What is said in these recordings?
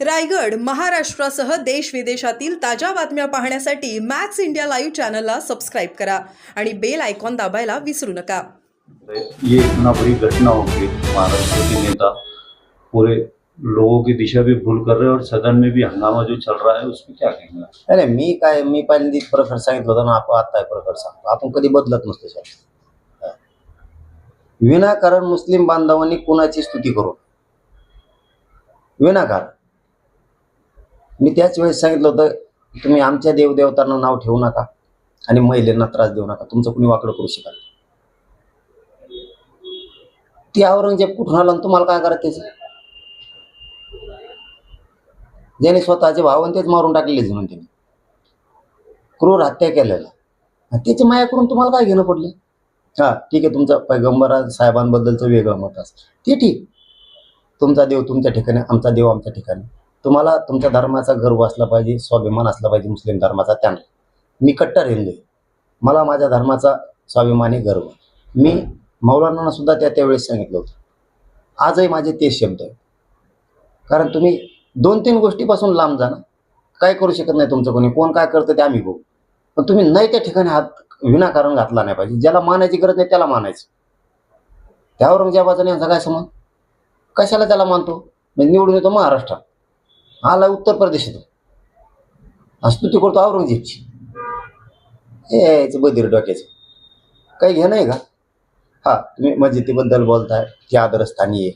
रायगड महाराष्ट्रासह देश विदेशातील ताज्या बातम्या पाहण्यासाठी मॅक्स इंडिया लाईव्ह चॅनलला सबस्क्राईब करा आणि बेल आयकॉन दाबायला विसरू नका ये इतना बड़ी घटना हो गई महाराष्ट्र के नेता पूरे लोगों की दिशा भी भूल कर रहे हैं और सदन में भी हंगामा जो चल रहा है उसमें क्या कहेंगे आप? अरे मी काय मी पहिल्यांदा एक प्रकार सांगितलं होतं ना आपण आता प्रकार सांगतो आपण कधी बदलत नसतो साहेब हा. विनाकारण मुस्लिम बांधवांनी कुणाची स्तुती करू विनाकारण मी त्याच वेळेस सांगितलं होतं तुम्ही आमच्या देवदेवतांना नाव ठेवू नका आणि महिलांना त्रास देऊ नका. तुमचं कुणी वाकडं करू शकाल ती औरंगजेब कुठून आला आणि तुम्हाला काय करत त्याचं ज्याने स्वतःचे भावंतेच मारून टाकलेले म्हणून त्यांनी. क्रूर हत्या केलेला त्याची माया करून तुम्हाला काय घेणं पडलं? हा ठीक आहे तुमचं पैगंबरा साहेबांबद्दलचं वेगळं मत असतं. ते ठीक. तुमचा देव तुमच्या ठिकाणी आमचा देव आमच्या ठिकाणी. तुम्हाला तुमच्या धर्माचा गर्व असला पाहिजे स्वाभिमान असला पाहिजे मुस्लिम धर्माचा त्यांना. मी कट्टर हिंदू आहे म्हणजे. मला माझ्या धर्माचा स्वाभिमानी गर्व. मी मौलानांना सुद्धा त्या त्यावेळेस सांगितलं होतं. आजही माझे तेच शब्द आहे कारण तुम्ही दोन तीन गोष्टीपासून लांब जा ना. काय करू शकत नाही तुमचं कोणी. कोण काय करतं ते आम्ही बघू. पण तुम्ही नाही त्या ठिकाणी हात विनाकारण घातला नाही पाहिजे. ज्याला मानायची गरज नाही त्याला मानायचं. त्या औरंगजेबाचा यांचा काय संबंध? कशाला त्याला मानतो? म्हणजे निवडून येतो महाराष्ट्रात. आला उत्तर प्रदेशातून आणि स्तुती करतो औरंगजेबची. हे बधीर डोक्याचं. काही घेणं नाही का? हा तुम्ही मस्जिदीबद्दल बोलताय ती आदरस्थानी आहे.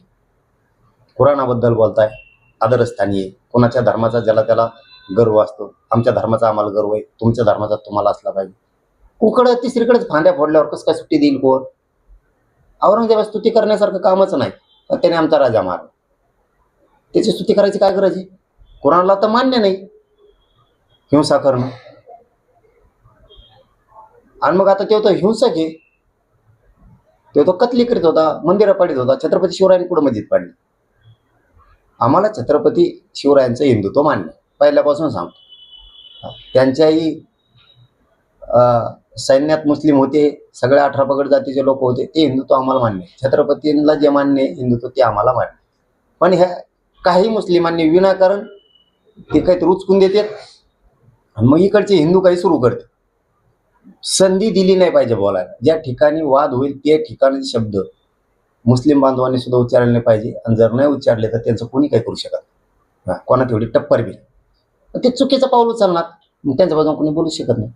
कुराणाबद्दल बोलताय आदरस्थानी आहे. कोणाच्या धर्माचा ज्याला त्याला गर्व असतो आमच्या धर्माचा आम्हाला गर्व आहे तुमच्या धर्माचा तुम्हाला असला पाहिजे. कुकडं तिसरीकडेच फांद्या फोडल्यावर कसं काय सुट्टी देईल कोण? औरंगजेबा स्तुती करण्यासारखं कामच नाही पण त्याने आमचा राजा मारला. त्याची स्तुती करायची काय गरज आहे? कुराणला तर मान्य नाही. हिंसा करणं. आणि मग आता तो तो हिंसक आहे तो तो कतली करीत होता मंदिरं पाडीत होता छत्रपती शिवरायांनी कुठं मस्जिद पाडली? आम्हाला छत्रपती शिवरायांचं हिंदुत्व मान्य पहिल्यापासून सांगतो. त्यांच्याही अं, सैन्यात मुस्लिम होते सगळे अठरा पगड जातीचे लोक होते ते हिंदुत्व आम्हाला मान्य छत्रपतींना जे मान्य हिंदुत्व ते आम्हाला मान्य पण ह्या काही मुस्लिमांनी विनाकारण ते काहीतरी उचकून देतात. आणि मग इकडचे हिंदू काही सुरू करते संधी दिली नाही पाहिजे बोलायला. ज्या ठिकाणी वाद होईल त्या ठिकाणचे शब्द मुस्लिम बांधवांनी सुद्धा उच्चारले नाही पाहिजे. आणि जर नाही उच्चारले तर त्यांचं कोणी काही करू शकत नाही. एवढी कोणा तेवढी टप्पर बी ते चुकीचं पाऊल उचलणार. त्यांच्या बाजून कोणी बोलू शकत नाही.